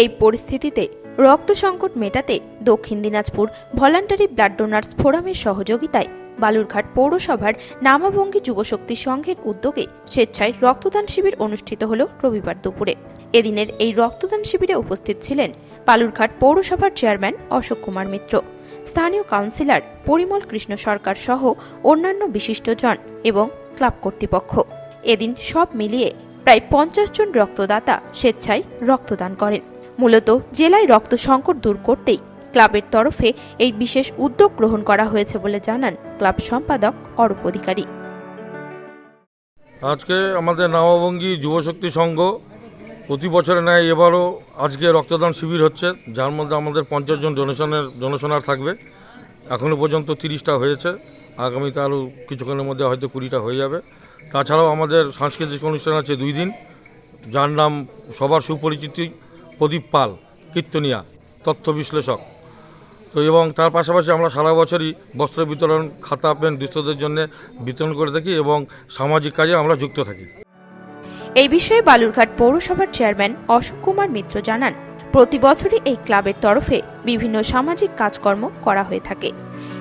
এই পরিস্থিতিতে রক্ত সংকট মেটাতে দক্ষিণ দিনাজপুর ভলান্টারি ব্লাড ডোনার্স ফোরামের সহযোগিতায় বালুরঘাট পৌরসভার নামাভঙ্গি যুবশক্তি সংঘের উদ্যোগে স্বেচ্ছায় রক্তদান শিবির অনুষ্ঠিত হল রবিবার দুপুরে। এদিনের এই রক্তদান শিবিরে উপস্থিত ছিলেন বালুরঘাট পৌরসভার চেয়ারম্যান অশোক কুমার মিত্র, স্থানীয় কাউন্সিলর পরিমল কৃষ্ণ সরকার সহ অন্যান্য বিশিষ্টজন এবং ক্লাব কর্তৃপক্ষ। এদিন সব মিলিয়ে প্রায় পঞ্চাশ জন রক্তদাতা স্বেচ্ছায় রক্তদান করেন। মূলত জেলায় রক্ত সংকট দূর করতেই ক্লাবের তরফে এই বিশেষ উদ্যোগ গ্রহণ করা হয়েছে বলে জানান ক্লাব সম্পাদক অরূপ অধিকারী। আজকে আমাদের নবভঙ্গি যুবশক্তি সংঘ প্রতি বছরে নেয় এবারও আজকে রক্তদান শিবির হচ্ছে, যার মধ্যে আমাদের পঞ্চাশ জন ডোনেশনের ডোনেশনার থাকবে। এখনও পর্যন্ত তিরিশটা হয়েছে। আগামীতে আরও কিছুক্ষণের মধ্যে হয়তো কুড়িটা হয়ে যাবে। তাছাড়াও আমাদের সাংস্কৃতিক অনুষ্ঠান আছে দুই দিন। যার নাম সবার সুপরিচিতি প্রদীপ পাল, কীর্তনিয়া তথ্য বিশ্লেষক তো এবং তার পাশাপাশি আমরা সারা বছরই বস্ত্র বিতরণ, খাতা, পেন দুস্থদের জন্য বিতরণ করে থাকি এবং সামাজিক কাজে আমরা যুক্ত থাকি। এই বিষয়ে বালুরঘাট পৌরসভার চেয়ারম্যান অশোক কুমার মিত্র জানান, প্রতি বছরই এই ক্লাবের তরফে বিভিন্ন সামাজিক কাজকর্ম করা হয়ে থাকে।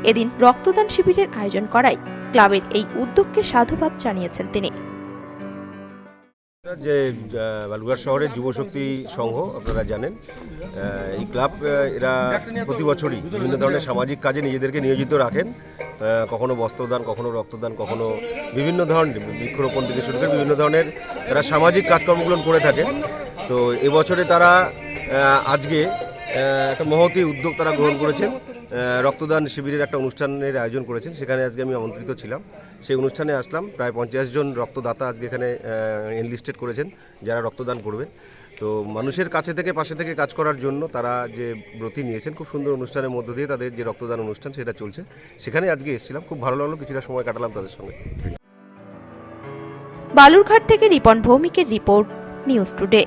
এদিন রক্তদান শিবিরের আয়োজন করায় ক্লাবের এই উদ্যোগকে সাধুবাদ জানিয়েছেন তিনি। যে আহ, শহরের যুবশক্তি সংঘ আপনারা জানেন এই ক্লাব এরা প্রতি বছরই বিভিন্ন ধরনের সামাজিক কাজে নিজেদেরকে নিয়োজিত রাখেন। কখনো বস্ত্রদান কখনো রক্তদান কখনো বিভিন্ন ধরনের বৃক্ষরোপণ থেকে শুরু করে বিভিন্ন ধরনের তারা সামাজিক কাজকর্মগুলো করে থাকেন। তো এবছরে তারা আজকে একটা মহতি উদ্যোগ তারা গ্রহণ করেছেন। রক্তদান শিবিরের একটা অনুষ্ঠানের আয়োজন করেছেন। সেখানে আজকে আমি আমন্ত্রিত ছিলাম। সেই অনুষ্ঠানে আসলাম। প্রায় পঞ্চাশ জন রক্তদাতা আজকে এখানে এনলিস্টেড করেছেন, যারা রক্তদান করবে তো মানুষের কাছে থেকে পাশে থেকে কাজ করার জন্য তারা যে ব্রতি নিয়েছেন, খুব সুন্দর অনুষ্ঠানের মধ্য দিয়ে তাদের যে রক্তদান অনুষ্ঠান, সেটা চলছে। সেখানে আজকে এসেছিলাম। খুব ভালো লাগল, কিছুটা সময় কাটালাম তাদের সঙ্গে। বালুরঘাট থেকে রিপন ভৌমিকের রিপোর্ট, নিউজ টুডে।